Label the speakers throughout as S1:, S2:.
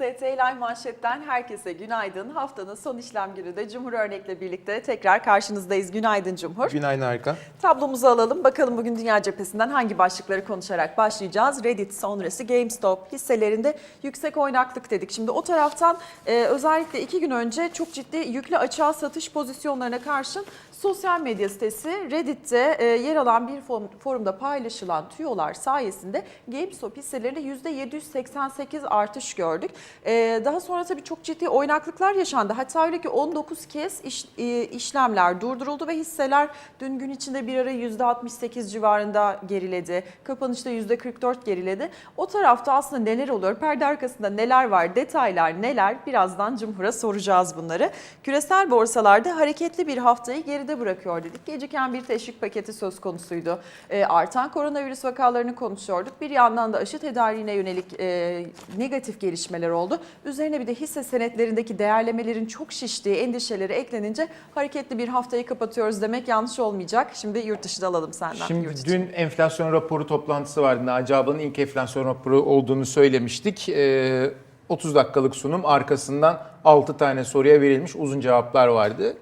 S1: ET Live manşetten herkese günaydın. Haftanın son işlem günü de Cumhur Örnek'le birlikte tekrar karşınızdayız. Günaydın Cumhur.
S2: Günaydın Harika.
S1: Tablomuzu alalım. Bakalım bugün dünya cephesinden hangi başlıkları konuşarak başlayacağız. Reddit sonrası GameStop hisselerinde yüksek oynaklık dedik. Şimdi o taraftan e, özellikle iki gün önce çok ciddi yüklü açığa satış pozisyonlarına karşın sosyal medya sitesi Reddit'te e, yer alan bir forum- forumda paylaşılan tüyolar sayesinde GameStop hisselerinde %788 artış gördük. E, daha sonra tabii çok ciddi oynaklıklar yaşandı. Hatta öyle ki 19 kez e, işlemler durduruldu ve hisseler dün gün içinde bir ara %68 civarında geriledi. Kapanışta %44 geriledi. O tarafta aslında neler oluyor? Perde arkasında neler var? Detaylar neler? Birazdan Cumhur'a soracağız bunları. Küresel borsalarda hareketli bir haftayı geride bırakıyor dedik. Geciken bir teşvik paketi söz konusuydu. E, artan koronavirüs vakalarını konuşuyorduk. Bir yandan da aşı tedariğine yönelik e, negatif gelişmeler oldu. Üzerine bir de hisse senetlerindeki değerlemelerin çok şiştiği endişeleri eklenince hareketli bir haftayı kapatıyoruz demek yanlış olmayacak. Şimdi yurt dışında alalım senden.
S2: Şimdi
S1: yurt
S2: dün enflasyon raporu toplantısı vardı. Naci ablanın ilk enflasyon raporu olduğunu söylemiştik. Ee, 30 dakikalık sunum arkasından 6 tane soruya verilmiş uzun cevaplar vardı.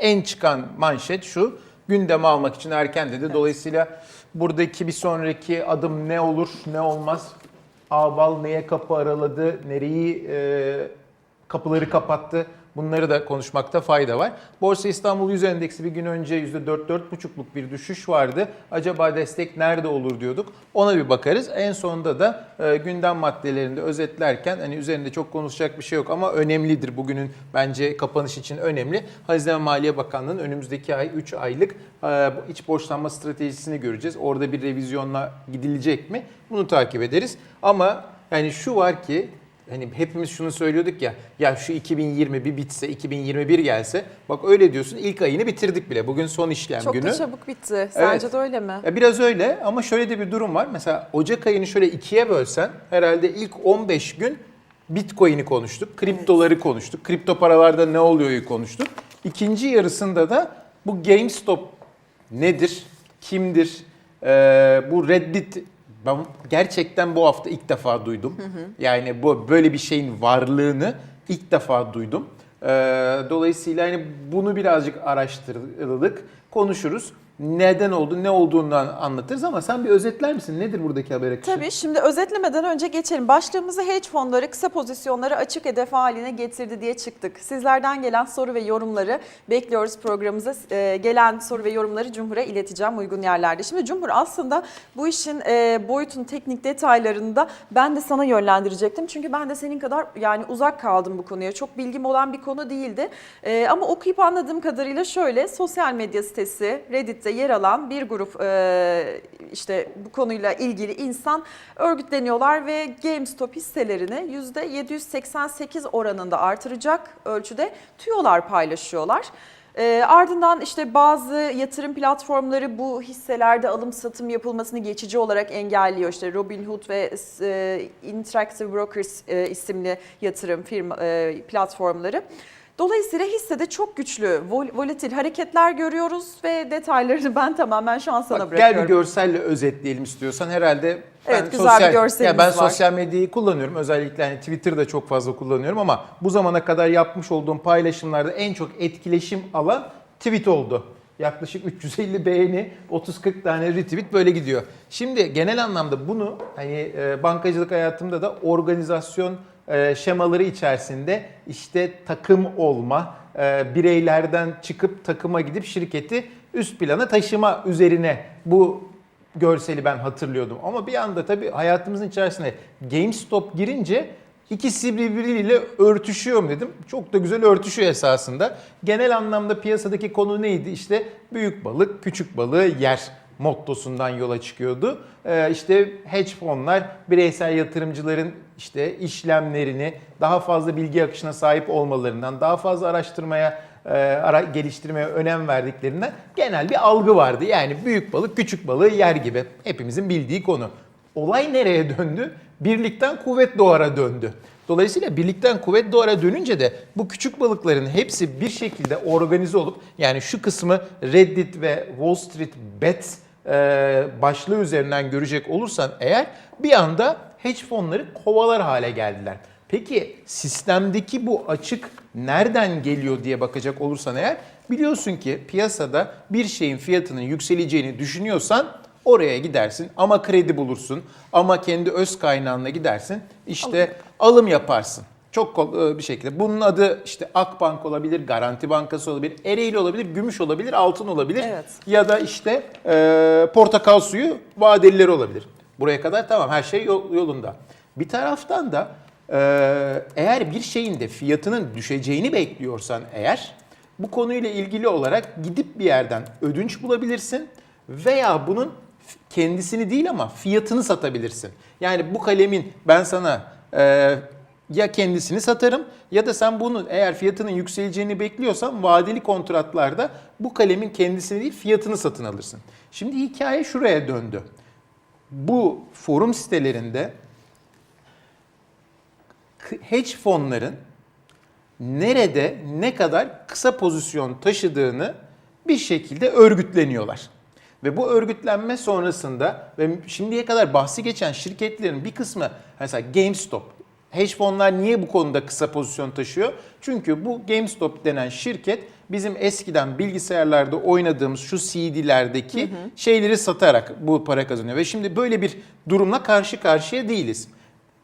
S2: En çıkan manşet şu. Gündeme almak için erken dedi. Dolayısıyla buradaki bir sonraki adım ne olur ne olmaz? Ağbal neye kapı araladı? Nereyi e, kapıları kapattı? Bunları da konuşmakta fayda var. Borsa İstanbul Yüz Endeksi bir gün önce %4-4,5'luk bir düşüş vardı. Acaba destek nerede olur diyorduk. Ona bir bakarız. En sonunda da e, gündem maddelerinde özetlerken hani üzerinde çok konuşacak bir şey yok ama önemlidir. Bugünün bence kapanış için önemli. Hazine Maliye Bakanlığı'nın önümüzdeki ay 3 aylık e, iç borçlanma stratejisini göreceğiz. Orada bir revizyonla gidilecek mi? Bunu takip ederiz. Ama yani şu var ki hani hepimiz şunu söylüyorduk ya ya şu 2020 bir bitse 2021 gelse bak öyle diyorsun ilk ayını bitirdik bile bugün son işlem
S1: Çok
S2: günü.
S1: da çabuk bitti. Sence
S2: Evet.
S1: de öyle mi?
S2: Ya biraz öyle ama şöyle de bir durum var. Mesela Ocak ayını şöyle ikiye bölsen herhalde ilk 15 gün Bitcoin'i konuştuk, kriptoları konuştuk, kripto paralarda ne oluyor'yu konuştuk. İkinci yarısında da bu GameStop nedir, kimdir, Ee, bu Reddit ben gerçekten bu hafta ilk defa duydum. Yani bu böyle bir şeyin varlığını ilk defa duydum. Ee, dolayısıyla hani bunu birazcık araştırdık, konuşuruz. Neden oldu, ne olduğundan anlatırız ama sen bir özetler misin? Nedir buradaki haber akışı?
S1: Tabii şimdi özetlemeden önce geçelim. Başlığımızı hedge fonları kısa pozisyonları açık hedef haline getirdi diye çıktık. Sizlerden gelen soru ve yorumları bekliyoruz programımıza. Ee, gelen soru ve yorumları Cumhur'a ileteceğim uygun yerlerde. Şimdi Cumhur aslında bu işin e, boyutun teknik detaylarında ben de sana yönlendirecektim. Çünkü ben de senin kadar yani uzak kaldım bu konuya. Çok bilgim olan bir konu değildi. Ee, ama okuyup anladığım kadarıyla şöyle sosyal medya sitesi Reddit'te yer alan bir grup e, işte bu konuyla ilgili insan örgütleniyorlar ve GameStop hisselerini %788 oranında artıracak ölçüde tüyolar paylaşıyorlar. E, ardından işte bazı yatırım platformları bu hisselerde alım satım yapılmasını geçici olarak engelliyor. İşte Robinhood ve e, Interactive Brokers e, isimli yatırım firma e, platformları. Dolayısıyla hissede çok güçlü, vol- volatil hareketler görüyoruz ve detaylarını ben tamamen şu an sana
S2: Bak,
S1: bırakıyorum.
S2: gel bir görselle özetleyelim istiyorsan herhalde ben
S1: Evet, güzel bir görselimiz
S2: ya ben
S1: var.
S2: sosyal medyayı kullanıyorum. Özellikle hani Twitter'da çok fazla kullanıyorum ama bu zamana kadar yapmış olduğum paylaşımlarda en çok etkileşim alan tweet oldu. Yaklaşık 350 beğeni, 30-40 tane retweet böyle gidiyor. Şimdi genel anlamda bunu hani e, bankacılık hayatımda da organizasyon şemaları içerisinde işte takım olma, e, bireylerden çıkıp takıma gidip şirketi üst plana taşıma üzerine bu görseli ben hatırlıyordum. Ama bir anda tabii hayatımızın içerisine GameStop girince ikisi birbiriyle örtüşüyor mu dedim. Çok da güzel örtüşüyor esasında. Genel anlamda piyasadaki konu neydi? İşte büyük balık küçük balığı yer mottosundan yola çıkıyordu. Ee, işte hedge fonlar bireysel yatırımcıların işte işlemlerini daha fazla bilgi akışına sahip olmalarından, daha fazla araştırmaya e, ara, geliştirmeye önem verdiklerinden genel bir algı vardı. Yani büyük balık küçük balığı yer gibi hepimizin bildiği konu. Olay nereye döndü? Birlikten kuvvet doğara döndü. Dolayısıyla birlikten kuvvet doğara dönünce de bu küçük balıkların hepsi bir şekilde organize olup yani şu kısmı Reddit ve Wall Street Bets e, başlığı üzerinden görecek olursan eğer bir anda hedge fonları kovalar hale geldiler. Peki sistemdeki bu açık nereden geliyor diye bakacak olursan eğer biliyorsun ki piyasada bir şeyin fiyatının yükseleceğini düşünüyorsan oraya gidersin ama kredi bulursun ama kendi öz kaynağına gidersin işte alım yaparsın. Çok e, bir şekilde. Bunun adı işte Akbank olabilir, Garanti Bankası olabilir, Ereğli olabilir, Gümüş olabilir, Altın olabilir.
S1: Evet.
S2: Ya da işte e, portakal suyu vadelileri olabilir. Buraya kadar tamam her şey yol- yolunda. Bir taraftan da e, eğer bir şeyin de fiyatının düşeceğini bekliyorsan eğer bu konuyla ilgili olarak gidip bir yerden ödünç bulabilirsin veya bunun kendisini değil ama fiyatını satabilirsin. Yani bu kalemin ben sana e, ya kendisini satarım ya da sen bunun eğer fiyatının yükseleceğini bekliyorsan vadeli kontratlarda bu kalemin kendisini değil fiyatını satın alırsın. Şimdi hikaye şuraya döndü. Bu forum sitelerinde hedge fonların nerede ne kadar kısa pozisyon taşıdığını bir şekilde örgütleniyorlar. Ve bu örgütlenme sonrasında ve şimdiye kadar bahsi geçen şirketlerin bir kısmı mesela GameStop, hedge fonlar niye bu konuda kısa pozisyon taşıyor? Çünkü bu GameStop denen şirket bizim eskiden bilgisayarlarda oynadığımız şu CD'lerdeki şeyleri satarak bu para kazanıyor. Ve şimdi böyle bir durumla karşı karşıya değiliz.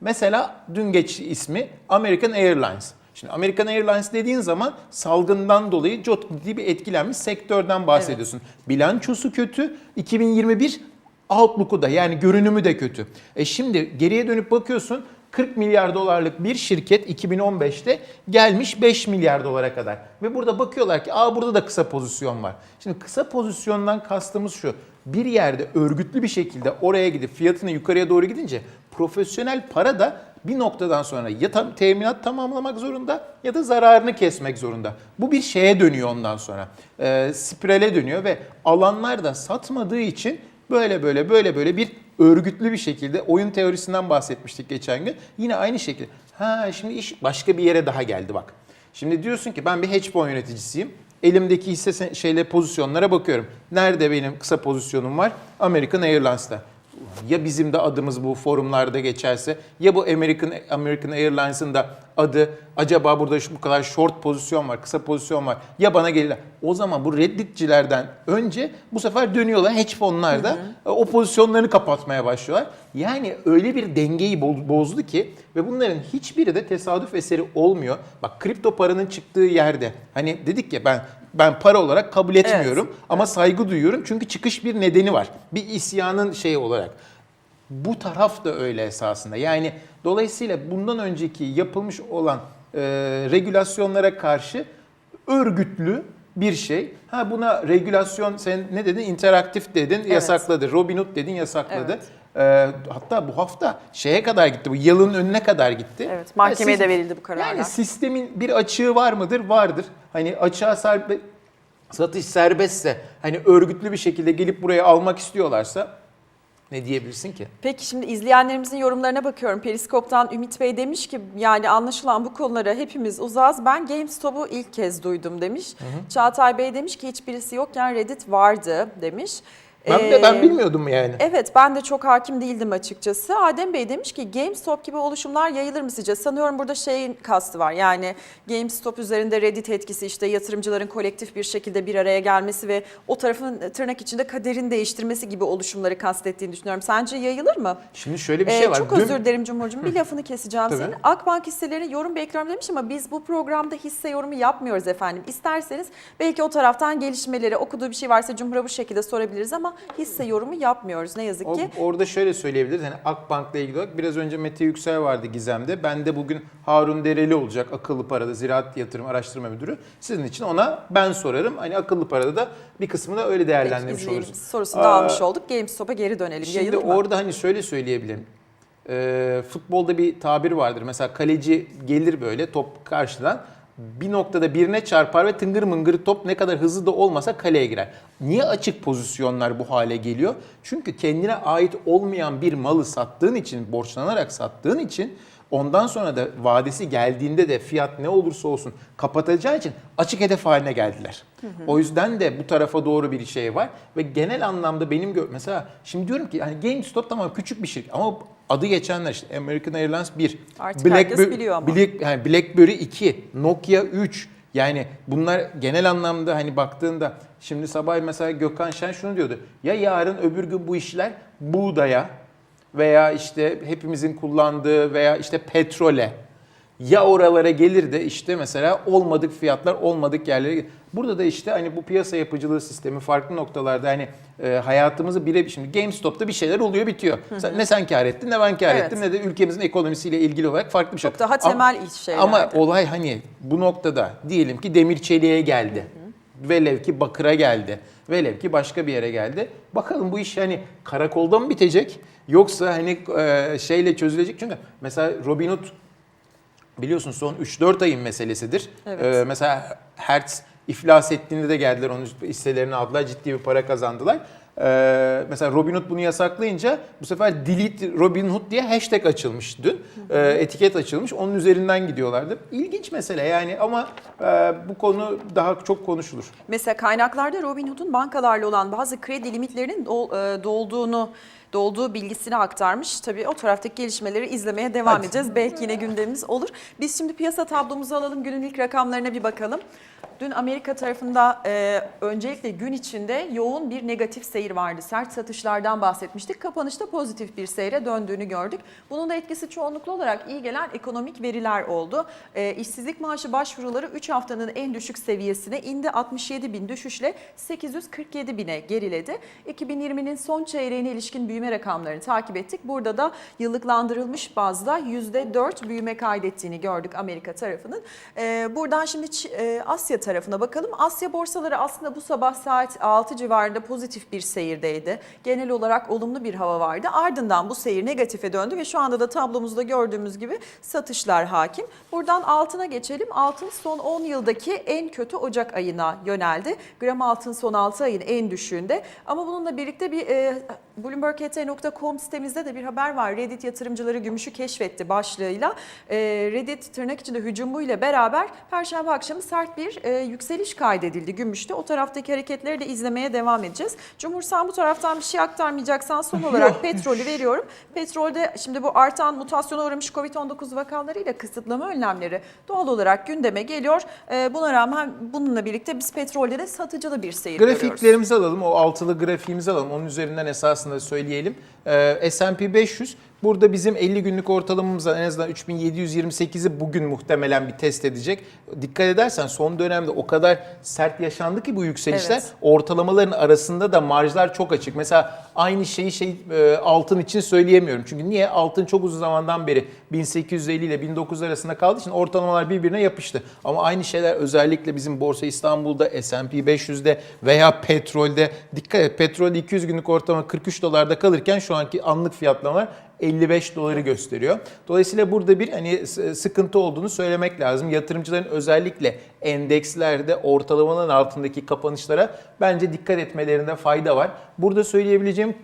S2: Mesela dün geç ismi American Airlines. Şimdi American Airlines dediğin zaman salgından dolayı çok ciddi bir etkilenmiş sektörden bahsediyorsun. Bilançosu kötü, 2021 outlook'u da yani görünümü de kötü. E şimdi geriye dönüp bakıyorsun 40 milyar dolarlık bir şirket 2015'te gelmiş 5 milyar dolara kadar. Ve burada bakıyorlar ki aa burada da kısa pozisyon var. Şimdi kısa pozisyondan kastımız şu. Bir yerde örgütlü bir şekilde oraya gidip fiyatını yukarıya doğru gidince profesyonel para da bir noktadan sonra ya tam, teminat tamamlamak zorunda ya da zararını kesmek zorunda. Bu bir şeye dönüyor ondan sonra. Ee, spirale dönüyor ve alanlar da satmadığı için böyle böyle böyle böyle bir örgütlü bir şekilde oyun teorisinden bahsetmiştik geçen gün. Yine aynı şekilde. Ha şimdi iş başka bir yere daha geldi bak. Şimdi diyorsun ki ben bir hedge fund yöneticisiyim. Elimdeki hisse şeyle pozisyonlara bakıyorum. Nerede benim kısa pozisyonum var? American Airlines'ta. Ya bizim de adımız bu forumlarda geçerse ya bu American American Airlines'ın da adı acaba burada şu bu kadar short pozisyon var, kısa pozisyon var. Ya bana gelirler. O zaman bu redditçilerden önce bu sefer dönüyorlar hedge fonlar da o pozisyonlarını kapatmaya başlıyorlar. Yani öyle bir dengeyi bo- bozdu ki ve bunların hiçbiri de tesadüf eseri olmuyor. Bak kripto paranın çıktığı yerde hani dedik ya ben ben para olarak kabul etmiyorum ama saygı duyuyorum çünkü çıkış bir nedeni var. Bir isyanın şeyi olarak. Bu taraf da öyle esasında. Yani dolayısıyla bundan önceki yapılmış olan e, regülasyonlara karşı örgütlü bir şey. Ha buna regülasyon sen ne dedin? İnteraktif dedin, yasakladı. Robinhood dedin, yasakladı. E, hatta bu hafta şeye kadar gitti. Bu yılın önüne kadar gitti.
S1: Evet, mahkemeye
S2: Yani
S1: de verildi bu kararlar.
S2: Yani sistemin bir açığı var mıdır? Vardır. Hani açığa serbe, satış serbestse, hani örgütlü bir şekilde gelip buraya almak istiyorlarsa ne diyebilirsin ki?
S1: Peki şimdi izleyenlerimizin yorumlarına bakıyorum. Periskop'tan Ümit Bey demiş ki yani anlaşılan bu konulara hepimiz uzağız. Ben GameStop'u ilk kez duydum demiş. Çağatay Bey demiş ki hiçbirisi yokken Reddit vardı demiş.
S2: Ben de ben
S1: Ee,
S2: bilmiyordum yani.
S1: Evet ben de çok hakim değildim açıkçası. Adem Bey demiş ki GameStop gibi oluşumlar yayılır mı sizce? Sanıyorum burada şeyin kastı var. Yani GameStop üzerinde Reddit etkisi işte yatırımcıların kolektif bir şekilde bir araya gelmesi ve o tarafın tırnak içinde kaderini değiştirmesi gibi oluşumları kastettiğini düşünüyorum. Sence yayılır mı?
S2: Şimdi şöyle bir
S1: Ee,
S2: şey var.
S1: Çok
S2: Dün-
S1: özür dilerim Cumhurcuğum. Bir lafını keseceğim
S2: Tabii.
S1: senin. Akbank hisselerine yorum bekliyorum demiş ama biz bu programda hisse yorumu yapmıyoruz efendim. İsterseniz belki o taraftan gelişmeleri, okuduğu bir şey varsa Cumhur'a bu şekilde sorabiliriz ama hisse yorumu yapmıyoruz ne yazık
S2: O-
S1: ki.
S2: orada şöyle söyleyebiliriz. Hani Akbank'la ilgili olarak biraz önce Mete Yüksel vardı Gizem'de. Ben de bugün Harun Dereli olacak akıllı parada Ziraat Yatırım Araştırma Müdürü. Sizin için ona ben sorarım. Hani akıllı parada da bir kısmını da öyle değerlendirmiş oluruz.
S1: Sorusunu da almış
S2: Aa,
S1: olduk. GameStop'a geri dönelim.
S2: Şimdi
S1: Yayılır mı?
S2: orada hani şöyle söyleyebilirim. Ee, futbolda bir tabir vardır. Mesela kaleci gelir böyle top karşıdan bir noktada birine çarpar ve tıngır mıngır top ne kadar hızlı da olmasa kaleye girer. Niye açık pozisyonlar bu hale geliyor? Çünkü kendine ait olmayan bir malı sattığın için, borçlanarak sattığın için Ondan sonra da vadesi geldiğinde de fiyat ne olursa olsun kapatacağı için açık hedef haline geldiler. O yüzden de bu tarafa doğru bir şey var ve genel anlamda benim gö- mesela şimdi diyorum ki hani GameStop tamam küçük bir şirket ama adı geçenler işte American Airlines 1,
S1: Artık herkes biliyor ama.
S2: Black- yani BlackBerry 2, Nokia 3 yani bunlar genel anlamda hani baktığında şimdi sabah mesela Gökhan Şen şunu diyordu. Ya yarın öbür gün bu işler buğdaya veya işte hepimizin kullandığı veya işte petrole ya oralara gelir de işte mesela olmadık fiyatlar olmadık yerlere Burada da işte hani bu piyasa yapıcılığı sistemi farklı noktalarda hani e, hayatımızı bire şimdi GameStop'ta bir şeyler oluyor bitiyor. Sen- ne sen kar ettin ne ben kar
S1: Evet.
S2: ettim ne de ülkemizin ekonomisiyle ilgili olarak farklı bir şey.
S1: Çok daha
S2: Ama-
S1: temel iş şeylerdi.
S2: Ama olay hani bu noktada diyelim ki demir çeliğe geldi. Velev ki bakıra geldi. Velev ki başka bir yere geldi. Bakalım bu iş hani karakolda mı bitecek? Yoksa hani e, şeyle çözülecek. Çünkü mesela Robinhood biliyorsun son 3-4 ayın meselesidir.
S1: Evet.
S2: Ee, mesela Hertz iflas ettiğinde de geldiler onun hisselerini aldılar ciddi bir para kazandılar. Ee, mesela Robinhood bunu yasaklayınca bu sefer delete Robinhood diye hashtag açılmış dün. Ee, etiket açılmış onun üzerinden gidiyorlardı. İlginç mesele yani ama e, bu konu daha çok konuşulur.
S1: Mesela kaynaklarda Robinhood'un bankalarla olan bazı kredi limitlerinin dol- e, dolduğu bilgisini aktarmış. Tabii o taraftaki gelişmeleri izlemeye devam
S2: Hadi.
S1: edeceğiz. Belki yine gündemimiz olur. Biz şimdi piyasa tablomuzu alalım. Günün ilk rakamlarına bir bakalım. Dün Amerika tarafında e, öncelikle gün içinde yoğun bir negatif seyir vardı. Sert satışlardan bahsetmiştik. Kapanışta pozitif bir seyre döndüğünü gördük. Bunun da etkisi çoğunluklu olarak iyi gelen ekonomik veriler oldu. E, işsizlik maaşı başvuruları 3 haftanın en düşük seviyesine indi. 67 bin düşüşle 847 bine geriledi. 2020'nin son çeyreğine ilişkin büyüme rakamlarını takip ettik. Burada da yıllıklandırılmış bazda %4 büyüme kaydettiğini gördük Amerika tarafının. E, buradan şimdi e, Asya tarafına bakalım. Asya borsaları aslında bu sabah saat 6 civarında pozitif bir seyirdeydi. Genel olarak olumlu bir hava vardı. Ardından bu seyir negatife döndü ve şu anda da tablomuzda gördüğümüz gibi satışlar hakim. Buradan altına geçelim. Altın son 10 yıldaki en kötü Ocak ayına yöneldi. Gram altın son 6 ayın en düşüğünde. Ama bununla birlikte bir e, BloombergHT.com sitemizde de bir haber var. Reddit yatırımcıları gümüşü keşfetti başlığıyla. E, Reddit tırnak içinde hücumuyla beraber Perşembe akşamı sert bir e, yükseliş kaydedildi gümüşte. O taraftaki hareketleri de izlemeye devam edeceğiz. Cumhur sen bu taraftan bir şey aktarmayacaksan son olarak petrolü veriyorum. Petrolde şimdi bu artan mutasyona uğramış Covid-19 vakalarıyla kısıtlama önlemleri doğal olarak gündeme geliyor. E, buna rağmen bununla birlikte biz petrolde de satıcılı bir seyir görüyoruz.
S2: Grafiklerimizi alalım, o altılı grafiğimizi alalım. Onun üzerinden esasında söyleyelim. Ee, S&P 500 burada bizim 50 günlük ortalamamızdan en azından 3728'i bugün muhtemelen bir test edecek. Dikkat edersen son dönemde o kadar sert yaşandı ki bu yükselişler.
S1: Evet.
S2: Ortalamaların arasında da marjlar çok açık. Mesela aynı şeyi şey e, altın için söyleyemiyorum. Çünkü niye? Altın çok uzun zamandan beri 1850 ile 1900 arasında kaldığı için ortalamalar birbirine yapıştı. Ama aynı şeyler özellikle bizim Borsa İstanbul'da, S&P 500'de veya petrolde dikkat et petrol 200 günlük ortalama 43 dolarda kalırken şu anki anlık fiyatlamalar 55 doları gösteriyor. Dolayısıyla burada bir hani sıkıntı olduğunu söylemek lazım. Yatırımcıların özellikle endekslerde ortalamanın altındaki kapanışlara bence dikkat etmelerinde fayda var. Burada söyleyebileceğim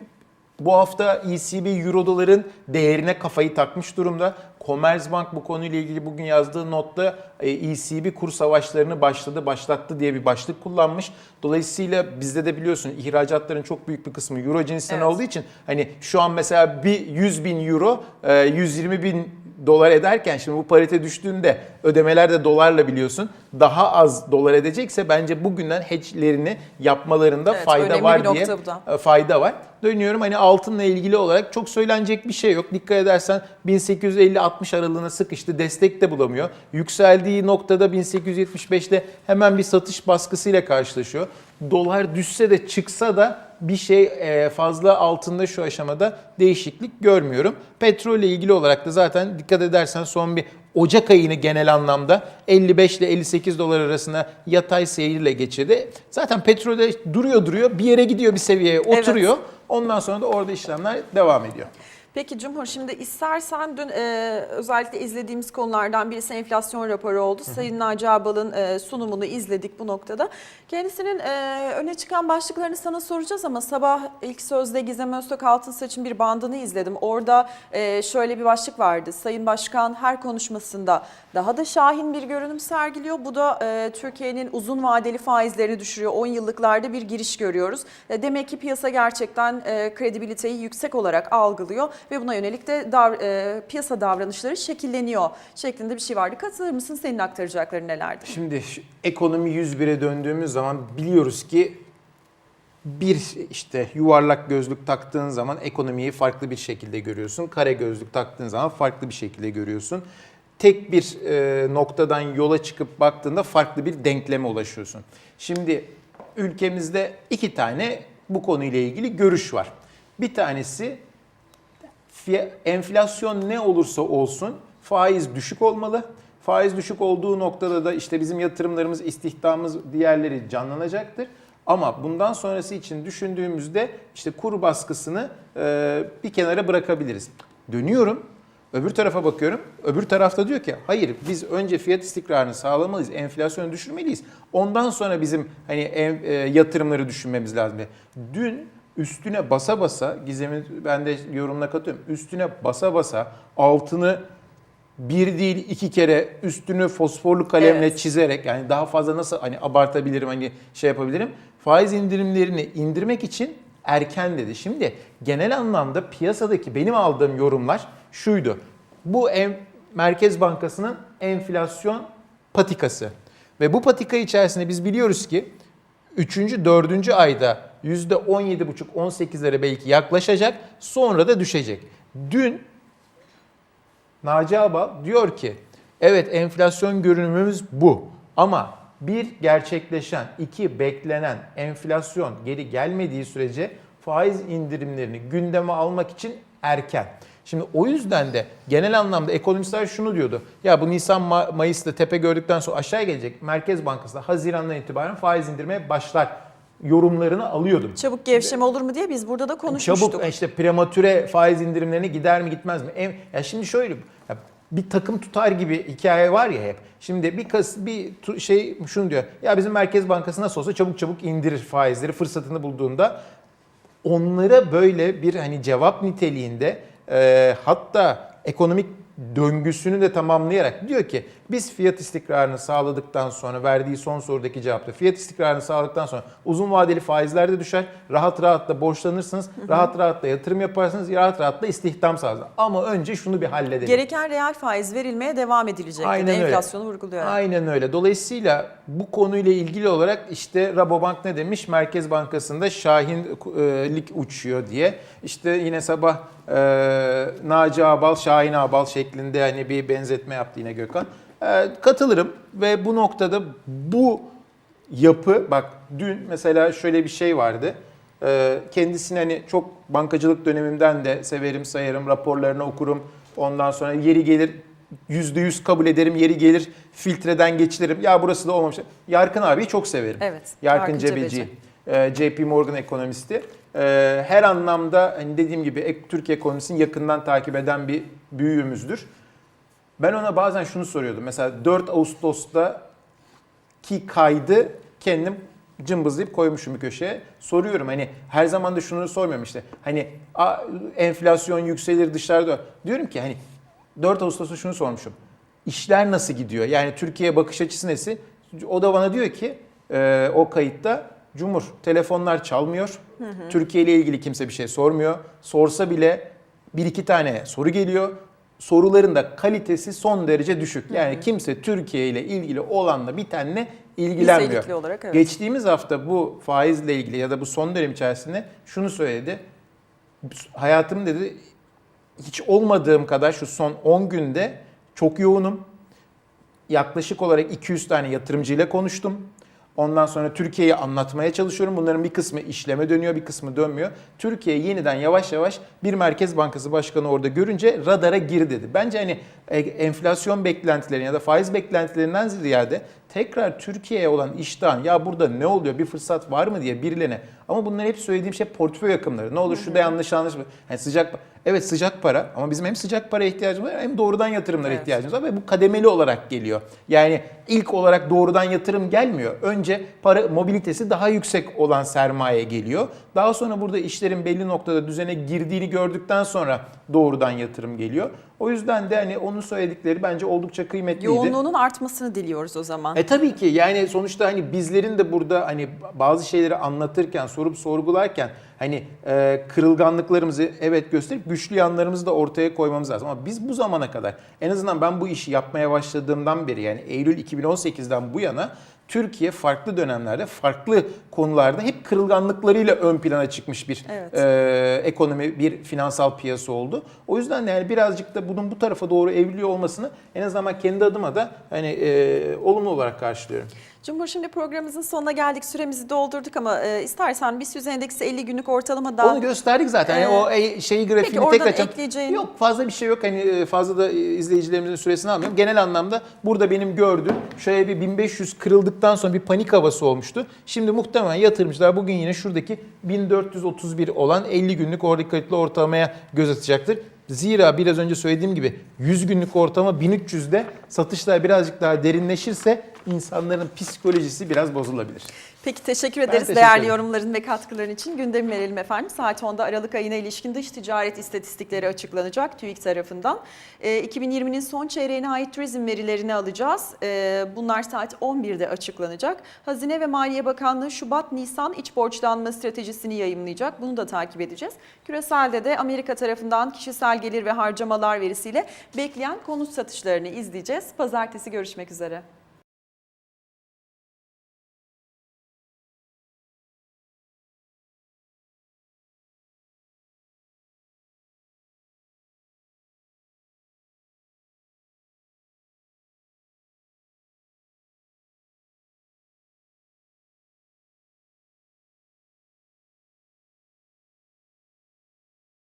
S2: bu hafta ECB Euro doların değerine kafayı takmış durumda. Commerzbank bu konuyla ilgili bugün yazdığı notta e, ECB kur savaşlarını başladı, başlattı diye bir başlık kullanmış. Dolayısıyla bizde de biliyorsun ihracatların çok büyük bir kısmı Euro cinsinden
S1: Evet.
S2: olduğu için hani şu an mesela bir 100 bin Euro e, 120 bin dolar ederken şimdi bu parite düştüğünde ödemeler de dolarla biliyorsun daha az dolar edecekse bence bugünden hedge'lerini yapmalarında
S1: Evet,
S2: fayda var diye e, fayda var. Dönüyorum hani altınla ilgili olarak çok söylenecek bir şey yok. Dikkat edersen 1850-60 aralığına sıkıştı. Destek de bulamıyor. Yükseldiği noktada 1875'te hemen bir satış baskısıyla karşılaşıyor. Dolar düşse de çıksa da bir şey e, fazla altında şu aşamada değişiklik görmüyorum. Petrolle ilgili olarak da zaten dikkat edersen son bir Ocak ayını genel anlamda 55 ile 58 dolar arasında yatay seyirle geçirdi. Zaten petrolde duruyor duruyor bir yere gidiyor bir seviyeye oturuyor. Ondan sonra da orada işlemler devam ediyor.
S1: Peki Cumhur şimdi istersen dün e, özellikle izlediğimiz konulardan birisi enflasyon raporu oldu. Sayın Naci Ağbal'ın e, sunumunu izledik bu noktada. Kendisinin e, öne çıkan başlıklarını sana soracağız ama sabah ilk sözde Gizem Öztürk Altınsaç'ın bir bandını izledim. Orada e, şöyle bir başlık vardı. Sayın Başkan her konuşmasında daha da şahin bir görünüm sergiliyor. Bu da e, Türkiye'nin uzun vadeli faizlerini düşürüyor. 10 yıllıklarda bir giriş görüyoruz. E, demek ki piyasa gerçekten e, kredibiliteyi yüksek olarak algılıyor ve buna yönelik de dav- e, piyasa davranışları şekilleniyor şeklinde bir şey vardı. Katılır mısın? Senin aktaracakların nelerdi?
S2: Şimdi ekonomi 101'e döndüğümüz zaman biliyoruz ki bir işte yuvarlak gözlük taktığın zaman ekonomiyi farklı bir şekilde görüyorsun. Kare gözlük taktığın zaman farklı bir şekilde görüyorsun. Tek bir e, noktadan yola çıkıp baktığında farklı bir denkleme ulaşıyorsun. Şimdi ülkemizde iki tane bu konuyla ilgili görüş var. Bir tanesi enflasyon ne olursa olsun faiz düşük olmalı. Faiz düşük olduğu noktada da işte bizim yatırımlarımız, istihdamımız, diğerleri canlanacaktır. Ama bundan sonrası için düşündüğümüzde işte kur baskısını e, bir kenara bırakabiliriz. Dönüyorum, öbür tarafa bakıyorum. Öbür tarafta diyor ki hayır biz önce fiyat istikrarını sağlamalıyız, enflasyonu düşürmeliyiz. Ondan sonra bizim hani ev- e, yatırımları düşünmemiz lazım. Dün üstüne basa basa Gizem'in ben de yorumuna katıyorum. Üstüne basa basa altını bir değil iki kere üstünü fosforlu kalemle
S1: Evet.
S2: çizerek yani daha fazla nasıl hani abartabilirim hani şey yapabilirim. Faiz indirimlerini indirmek için erken dedi. Şimdi genel anlamda piyasadaki benim aldığım yorumlar şuydu. Bu ev, Merkez Bankası'nın enflasyon patikası. Ve bu patika içerisinde biz biliyoruz ki 3. 4. ayda %17,5-18'lere belki yaklaşacak sonra da düşecek. Dün Naci Abal diyor ki evet enflasyon görünümümüz bu ama bir gerçekleşen, iki beklenen enflasyon geri gelmediği sürece faiz indirimlerini gündeme almak için erken. Şimdi o yüzden de genel anlamda ekonomistler şunu diyordu. Ya bu Nisan Ma- Mayıs'ta tepe gördükten sonra aşağı gelecek. Merkez Bankası da Haziran'dan itibaren faiz indirmeye başlar yorumlarını alıyordum.
S1: Çabuk gevşeme olur mu diye biz burada da konuşmuştuk.
S2: Çabuk işte prematüre faiz indirimlerine gider mi gitmez mi? En, ya şimdi şöyle ya bir takım tutar gibi hikaye var ya hep. Şimdi bir kas bir şey şunu diyor. Ya bizim Merkez Bankası nasıl olsa çabuk çabuk indirir faizleri fırsatını bulduğunda onlara böyle bir hani cevap niteliğinde e, hatta ekonomik döngüsünü de tamamlayarak diyor ki biz fiyat istikrarını sağladıktan sonra verdiği son sorudaki cevapta fiyat istikrarını sağladıktan sonra uzun vadeli faizler de düşer. Rahat rahat da borçlanırsınız. Rahat rahat da yatırım yaparsınız. Rahat rahat da istihdam sağlarsınız. Ama önce şunu bir halledelim.
S1: Gereken reel faiz verilmeye devam edilecek.
S2: Aynen öyle.
S1: Enflasyonu vurguluyor.
S2: Aynen öyle. Dolayısıyla bu konuyla ilgili olarak işte Rabobank ne demiş? Merkez Bankası'nda şahinlik uçuyor diye. İşte yine sabah e, Naci Abal, Şahin Abal şeklinde hani bir benzetme yaptı yine Gökhan. E, katılırım ve bu noktada bu yapı bak dün mesela şöyle bir şey vardı. Ee, kendisini hani çok bankacılık dönemimden de severim sayarım raporlarını okurum. Ondan sonra yeri gelir yüzde yüz kabul ederim yeri gelir filtreden geçiririm. Ya burası da olmamış. Yarkın abiyi çok severim.
S1: Evet,
S2: Yarkın,
S1: Yarkın
S2: Cebeci.
S1: Cebeci.
S2: JP Morgan ekonomisti. Ee, her anlamda hani dediğim gibi Türkiye ekonomisini yakından takip eden bir büyüğümüzdür. Ben ona bazen şunu soruyordum. Mesela 4 Ağustos'ta ki kaydı kendim cımbızlayıp koymuşum bir köşeye. Soruyorum hani her zaman da şunu sormuyorum işte. Hani "Aa, enflasyon yükselir dışarıda. Diyorum ki hani 4 Ağustos'ta şunu sormuşum. İşler nasıl gidiyor? Yani Türkiye'ye bakış açısı nesi? O da bana diyor ki e, o kayıtta Cumhur telefonlar çalmıyor. Türkiye ile ilgili kimse bir şey sormuyor. Sorsa bile bir iki tane soru geliyor. Soruların da kalitesi son derece düşük. Yani kimse Türkiye ile ilgili olanla bitenle ilgilenmiyor.
S1: Olarak, evet.
S2: Geçtiğimiz hafta bu faizle ilgili ya da bu son dönem içerisinde şunu söyledi. Hayatım dedi hiç olmadığım kadar şu son 10 günde çok yoğunum. Yaklaşık olarak 200 tane yatırımcıyla konuştum. Ondan sonra Türkiye'yi anlatmaya çalışıyorum. Bunların bir kısmı işleme dönüyor, bir kısmı dönmüyor. Türkiye yeniden yavaş yavaş bir Merkez Bankası Başkanı orada görünce radara gir dedi. Bence hani e, enflasyon beklentilerin ya da faiz beklentilerinden ziyade tekrar Türkiye'ye olan iştahın ya burada ne oluyor bir fırsat var mı diye birilerine ama bunlar hep söylediğim şey portföy akımları. Ne olur şurada yanlış anlaşılma. Yani sıcak evet sıcak para ama bizim hem sıcak para ihtiyacımız var hem doğrudan yatırımlara
S1: Evet.
S2: ihtiyacımız var ve bu kademeli olarak geliyor. Yani ilk olarak doğrudan yatırım gelmiyor. Önce para mobilitesi daha yüksek olan sermaye geliyor. Daha sonra burada işlerin belli noktada düzene girdiğini gördükten sonra doğrudan yatırım geliyor. O yüzden de hani onun söyledikleri bence oldukça kıymetliydi.
S1: Yoğunluğunun artmasını diliyoruz o zaman.
S2: E tabii ki yani sonuçta hani bizlerin de burada hani bazı şeyleri anlatırken, sorup sorgularken hani e, kırılganlıklarımızı evet gösterip güçlü yanlarımızı da ortaya koymamız lazım. Ama biz bu zamana kadar en azından ben bu işi yapmaya başladığımdan beri yani Eylül 2018'den bu yana Türkiye farklı dönemlerde farklı konularda hep kırılganlıklarıyla ön plana çıkmış bir
S1: Evet.
S2: e, ekonomi, bir finansal piyasa oldu. O yüzden de yani birazcık da bunun bu tarafa doğru evriliyor olmasını en azından kendi adıma da hani e, olumlu olarak karşılıyorum.
S1: Cumhur şimdi programımızın sonuna geldik. Süremizi doldurduk ama e, istersen BIST 100 endeksi 50 günlük ortalamada
S2: Onu gösterdik zaten. Yani o e- şeyi grafiğini
S1: oradan
S2: tek açacağım.
S1: ekleyeceğin-
S2: Yok fazla bir şey yok. Hani e, fazla da e, izleyicilerimizin süresini almıyorum. Genel anlamda burada benim gördüğüm şöyle bir 1500 kırıldıktan sonra bir panik havası olmuştu. Şimdi muhtemelen yatırımcılar bugün yine şuradaki 1431 olan 50 günlük oradaki ortalamaya göz atacaktır. Zira biraz önce söylediğim gibi 100 günlük ortalama 1300'de satışlar birazcık daha derinleşirse insanların psikolojisi biraz bozulabilir.
S1: Peki teşekkür ederiz
S2: teşekkür
S1: değerli
S2: ederim.
S1: yorumların ve katkıların için. Gündemi verelim efendim. Saat 10'da Aralık ayına ilişkin dış ticaret istatistikleri açıklanacak TÜİK tarafından. E, 2020'nin son çeyreğine ait turizm verilerini alacağız. E, bunlar saat 11'de açıklanacak. Hazine ve Maliye Bakanlığı Şubat-Nisan iç borçlanma stratejisini yayımlayacak. Bunu da takip edeceğiz. Küreselde de Amerika tarafından kişisel gelir ve harcamalar verisiyle bekleyen konut satışlarını izleyeceğiz. Pazartesi görüşmek üzere.